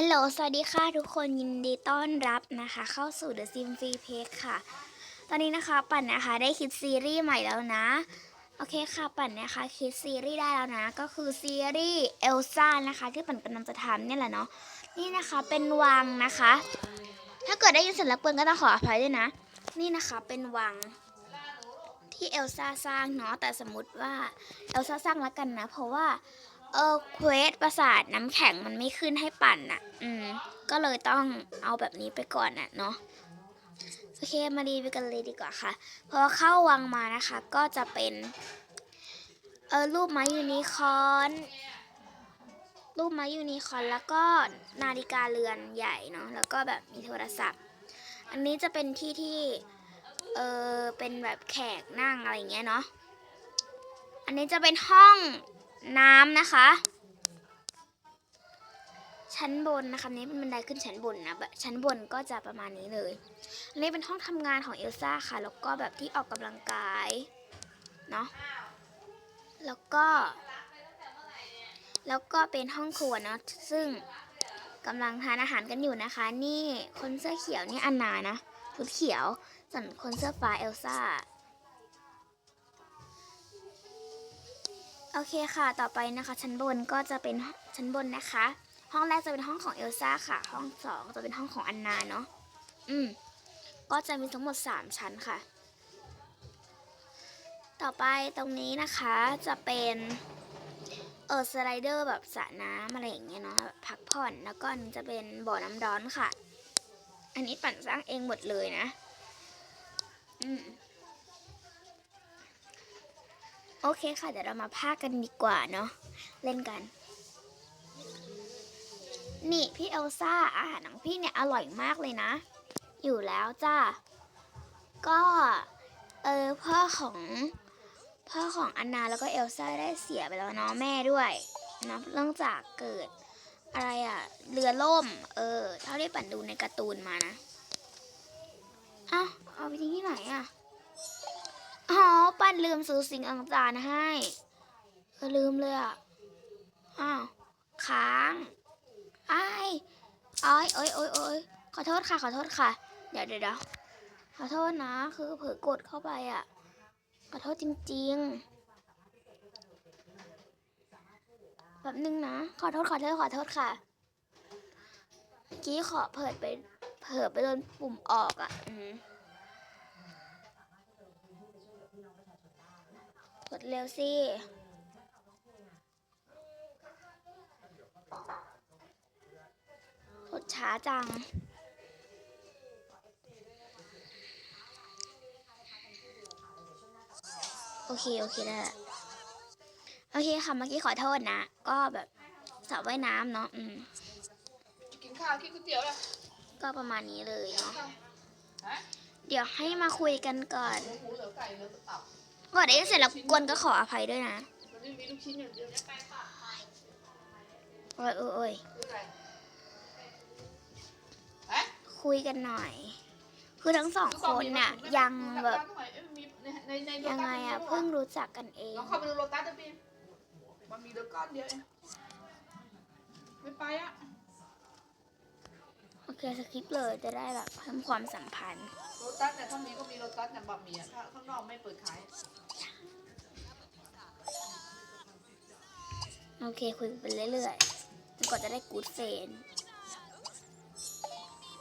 ฮัลโหล สวัสดีค่ะทุกคนยินดีต้อนรับนะคะ เข้าสู่ The Sim Free p a g ค่ะ ตอนนี้นะคะปั่นนะคะได้คิดซีรีส์ใหม่แล้วนะ โอเคค่ะปั่นนะคะคิดซีรีส์ได้แล้วนะ ก็คือซีรีส์เอลซ่านะคะ ที่ปั่นกำลังจะทำเนี่ยแหละเนาะ นี่นะคะเป็นวังนะคะ ถ้าเกิดได้ยินเสียงแล้วเปินก็ต้องขออภัยด้วยนะ นี่นะคะเป็นวังที่เอลซ่าสร้างเนาะ แต่สมมติว่าเอลซ่าสร้างแล้วกันนะ เพราะว่า เออเควสประสาทน้ำแข็งมันไม่ขึ้นให้ปั่นน่ะ อืม ก็เลยต้องเอาแบบนี้ไปก่อนน่ะเนาะโอเคมารีวิวกันเลยดีกว่าค่ะ พอเข้าวังมานะคะ ก็จะเป็น เออรูปไม้ยูนิคอน รูปไม้ยูนิคอนแล้วก็นาฬิกาเรือนใหญ่เนาะแล้วก็แบบมีโทรศัพท์ อันนี้จะเป็นที่ที่เออเป็นแบบแขกนั่งอะไรเงี้ยเนาะอันนี้จะเป็นห้อง น้ำนะคะ ชั้นบนนะคะนี้เป็นบันไดขึ้นชั้นบนนะแบบชั้นบนก็จะประมาณนี้เลยอันนี้เป็นห้องทำงานของเอลซ่าค่ะ แล้วก็แบบที่ออกกำลังกายเนาะแล้วก็ แล้วก็เป็นห้องครัวเนาะซึ่งกำลังทานอาหารกันอยู่นะคะ นี่คนเสื้อเขียวนี่อันนานะชุดเขียวส่วนคนเสื้อฟ้าเอลซ่า โอเคค่ะ ต่อไปนะคะ ชั้นบนก็จะเป็นชั้นบนนะคะ ห้องแรกจะเป็นห้องของเอลซ่าค่ะ ห้องสองจะเป็นห้องของอันนาเนาะ อืม ก็จะมีทั้งหมด3ชั้นค่ะ ต่อไปตรงนี้นะคะจะเป็นเออสไลเดอร์แบบสระน้ำอะไรอย่างเงี้ยเนาะแบบพักผ่อนแล้วก็อันนี้จะเป็นบ่อน้ำร้อนค่ะ อันนี้ปั่นสร้างเองหมดเลยนะ อืม โอเคค่ะ เดี๋ยวเรามาพากกันดีกว่าเนาะเล่นกัน นี่พี่เอลซ่าอาหารของพี่เนี่ยอร่อยมากเลยนะ อยู่แล้วจ้าก็เออพ่อของพ่อของอันนาแล้วก็เอลซ่าได้เสียไปแล้วเนาะแม่ด้วยเนาะเนื่องจากเกิดอะไรอะเรือล่ม เออเท่าที่ปั่นดูในการ์ตูนมานะอ้าวเอาไปทิ้งที่ไหนอะ อ๋อปั้นลืมซื้อสิ่งต่างๆให้ลืมเลยอะ อ้าวค้างอ้ายอ้ายเอ้ยเอ้ยเอ้ยขอโทษค่ะ ขอโทษค่ะเดี๋ยวเดี๋ยวเดี๋ยวขอโทษนะ คือเผลอกดเข้าไปอะ ขอโทษจริงๆ แบบนึงนะ ขอโทษ ขอโทษ ขอโทษค่ะเมื่อกี้ขอเผิดไป เผลอไปโดนปุ่มออกอะ อืม กดเร็วสิ กดช้าจัง โอเค โอเคได้ละโอเคค่ะ เมื่อกี้ขอโทษนะ ก็แบบสระว่ายน้ำเนาะอืมกินข้าวกินก๋วยเตี๋ยวเลยก็ประมาณนี้เลยเนาะฮะเดี๋ยวให้มาคุยกันก่อน หมูหมูเหลือไก่เหลือตับก่อนได้เสร็จแล้วกวนก็ขออภัยด้วยนะมันไม่มีลูกชิ้นอย่างเดียวไก่ค่ะโอ้ยโอ้ยโอ้ยคืออะไรฮะคุยกันหน่อย คือทั้งสองคนน่ะยังแบบมีในในยังไงอะเพิ่งรู้จักกันเองลองเข้าไปดูโลตัสนะพี่มันมีเดือก้อนเดียวเองไม่ไปอะโอเคสคริปต์เลยจะได้แบบเพิ่มความสัมพันธ์โลตัสเนี่ยถ้ามีก็มีโลตัสเนี่ยบะหมี่อะถ้าข้างนอกไม่เปิดขาย โอเคคุยไปเรื่อยๆจนกว่าจะได้กูดเฟน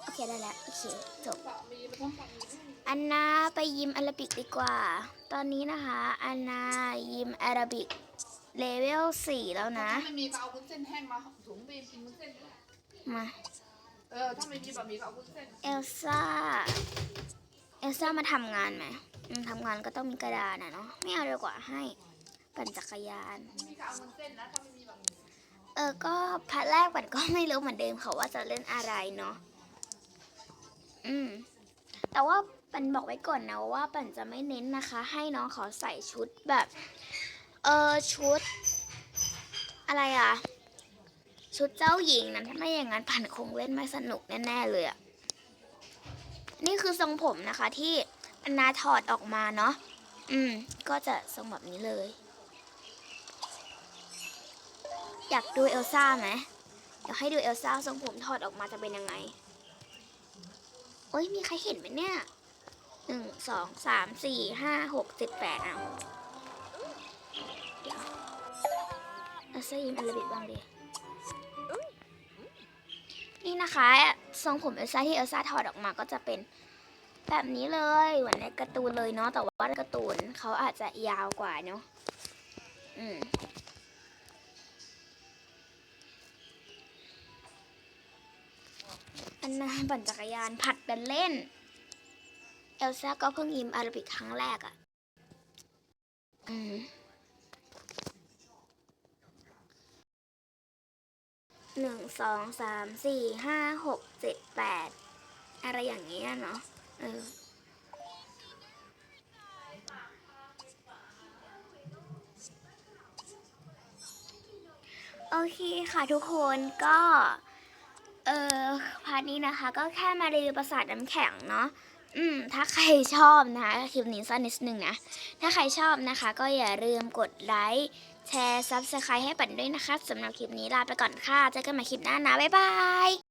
โอเคได้แล้ว โอเคจบบะหมี่มันทำบะหมี่ไม่มีอันนาไปยิมอาราบิกดีกว่า ตอนนี้นะคะอันนายิมอาราบิกเลเวล4แล้วนะ ถ้าไม่มีก็เอาวุ้นเส้นแห้งมาถุงบีมกินวุ้นเส้นด้วยมาเออถ้าไม่มีบะหมี่ก็เอาวุ้นเส้นเอลซ่าเอลซ่ามาทำงานไหมอืมทำงานก็ต้องมีกระดาษนะเนาะไม่เอาดีกว่าให้ ปั่นจักรยานมีก็เอาวุ้นเส้นนะถ้าไม่มีบะหมี่เออ ก็พาร์ทแรกปั่นก็ไม่รู้เหมือนเดิมค่ะว่าจะเล่นอะไรเนาะ อืม แต่ว่าปั่นบอกไว้ก่อนนะว่าปั่นจะไม่เน้นนะคะ ให้น้องเขาใส่ชุดแบบ เออชุด อะไรอะ ชุดเจ้าหญิงนั้นถ้าไม่อย่างนั้นปั่นคงเล่นไม่สนุกแน่ๆเลยอะนี่คือทรงผมนะคะที่อันนาถอดออกมาเนาะ อืม ก็จะทรงแบบนี้เลย อยากดูเอลซ่าไหมเดี๋ยวให้ดูเอลซ่าทรงผมถอดออกมาจะเป็นยังไง โอ้ยมีใครเห็นไหมเนี่ยหนึ่งสองสามสี่ห้าหกเจ็ดแปดเอาเดี๋ยวเอลซ่ายิ้มอาราบิกบ้างดิ นี่นะคะทรงผมเอลซ่าที่เอลซ่าถอดออกมาก็จะเป็นแบบนี้เลยเหมือนในการ์ตูนเลยเนาะแต่ว่าการ์ตูนเขาอาจจะยาวกว่าเนาะอืม อันนั้นปั่นจักรยานผัดกันเล่น เอลซ่าก็เพิ่งยิ้มอาราบิกครั้งแรกอะ่ะ อืมหนึ่งสองสามสี่ห้าหกเจ็ดแปดอะไรอย่างเงี้ยเนาะเออโอเคค่ะทุกคนก็ เออพาร์ทนี้นะคะ ก็แค่มารีวิวประสาทน้ำแข็งเนาะอืมถ้าใครชอบนะคะคลิปนี้สั้นนิดนึงนะ ถ้าใครชอบนะคะ ก็อย่าลืมกดไลค์แชร์ซับสไครต์ให้ปั่นด้วยนะคะสำหรับคลิปนี้ลาไปก่อนค่ะเจอกันใหม่คลิปหน้านะ บ๊ายบาย